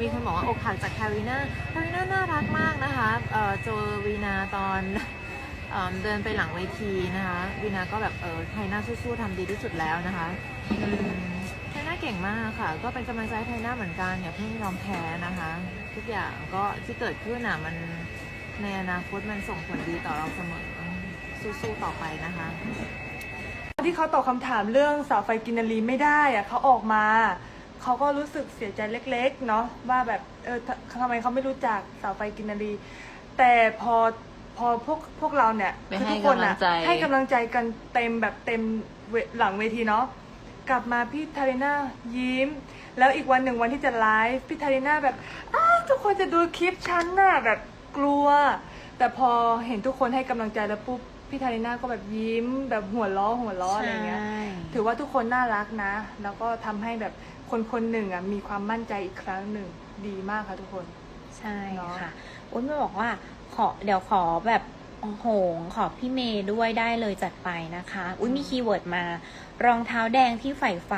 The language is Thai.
มีคนบอกว่าอกหักจากคาริน่าคาริน่าน่ารักมากนะคะเอ่อเจอวีนาตอนเอิ่มเดินไปหลังเวทีนะคะวีนาก็แบบเออไทน่าสู้ๆทำดีที่สุดแล้วนะคะไทน่าเก่งมากค่ะ ก็เป็นกำลังใจให้ไทน่าเหมือนกันอย่าเพิ่งยอมแพ้นะคะ ทุกอย่างก็ที่เกิดขึ้นอะมันในอนาคตมันส่งผลดีต่อเราเสมอสู้ๆต่อไปนะคะที่เขาตอบคำถามเรื่องเสาไฟกินนารีไม่ได้อะเขาออกมา เขาก็รู้สึกเสียใจเล็ก ๆ เนาะว่าแบบเออททำไมเขาไม่รู้จักเสาไฟกินนารีแต่พอพอพวกพวกเราเนี่ยไปคือให้ทุกคนอะกำลังใจให้กำลังใจกันเต็มแบบเต็มเวหลังเวทีเนาะกลับมาพี่ทาริน่ายิ้ม แล้วอีกวันหนึ่งวันที่จะไลฟ์พี่ทาริน่าแบบอ้าวทุกคนจะดูคลิปฉันน่ะแบบกลัว แต่พอเห็นทุกคนให้กำลังใจแล้วปุ๊บพี่ทาริน่าก็แบบยิ้มแบบหัวล้อหัวล้ออะไรเงี้ย ถือว่าทุกคนน่ารักนะ แล้วก็ทำให้แบบ คนคนหนึ่งอะมีความมั่นใจอีกครั้งหนึ่งดีมากค่ะทุกคน ใช่เนอะค่ะอุ้นมาบอกว่าขอเดี๋ยวขอแบบโอ้โหขอพี่เมย์ด้วยได้เลยจัดไปนะคะ อุ้ยมีคีย์เวิร์ดมา รองเท้าแดงที่ใฝ่ฝัน